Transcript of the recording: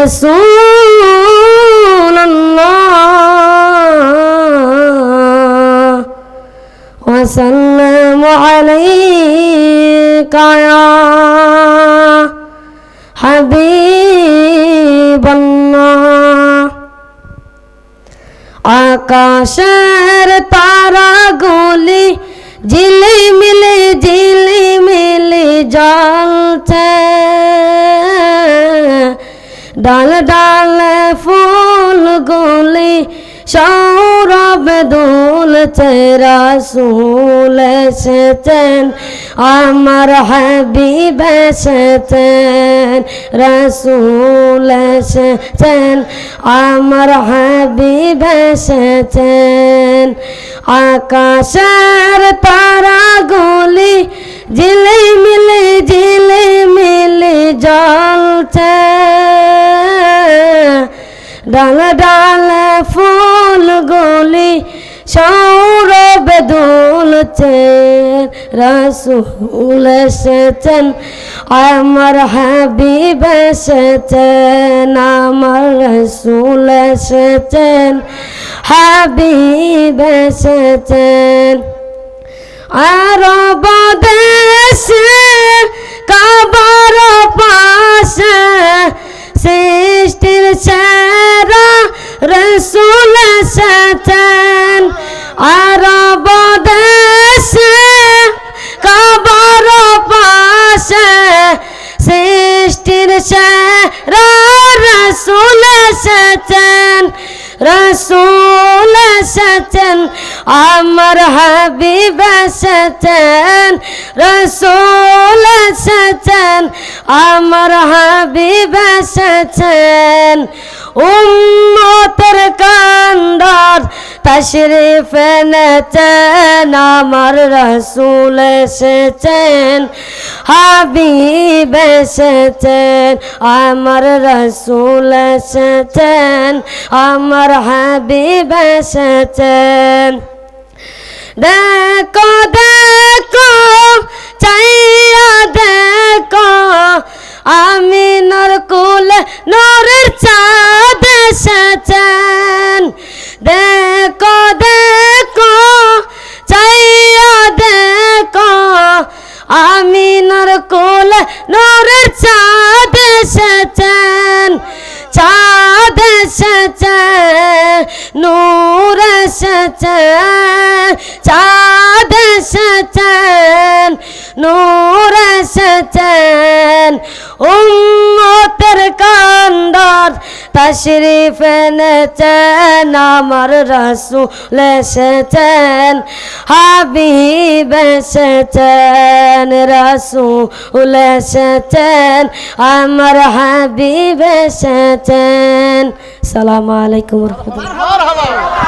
رسول الله وسلم عليك يا حبيب الله আকাশের তারাগুলি ঝিলিমিলি ঝিলিমিলি জ্বলছে ডাল ডালে ফুলগুলি সৌরভ দুলছে রাসুল এসেছেন, আমার হাবিব এসেছেন, রাসুল এসেছেন, আমার হাবিব এসেছেন, আকাশের তারাগুলি ডাল ডালে ফুলগুলি সৌরভে দুলছে রসুল এসেছেন, আমার হাবিব এসেছেন, আমার রসুল এসেছেন, হাবিব এসেছেন। আরব রসুল এসেছেন আরব দেশে, কাবার পাশে সৃষ্টির রসুল এসেছেন রসুল এসেছেন আমার হাবিব এসেছেন রসুল এসেছেন আমার হাবিব এসেছেন উম্মতের কান্দার তশরিফ এনেছেন আমার রসুল এসেছেন, হাবিব এসেছেন, আমার রসুল এসেছেন, আমার হাবিব এসেছেন। আমি নরকুল নরের চাঁদ এসেছেন দেখো দেখো, চাইয়া দেখো, আমি নরকুল নরের চাঁদ এসেছেন চাঁদ এসেছেন নূর এসেছেন চাঁদ এসেছেন নূর এসেছেন তশরিফ এনেছেন আমার রসুল এসেছেন। হাবিব এসেছেন, রসুল এসেছেন, আমার হাবিব এসেছেন। সালাম আলাইকুম রহমতুল্লাহ।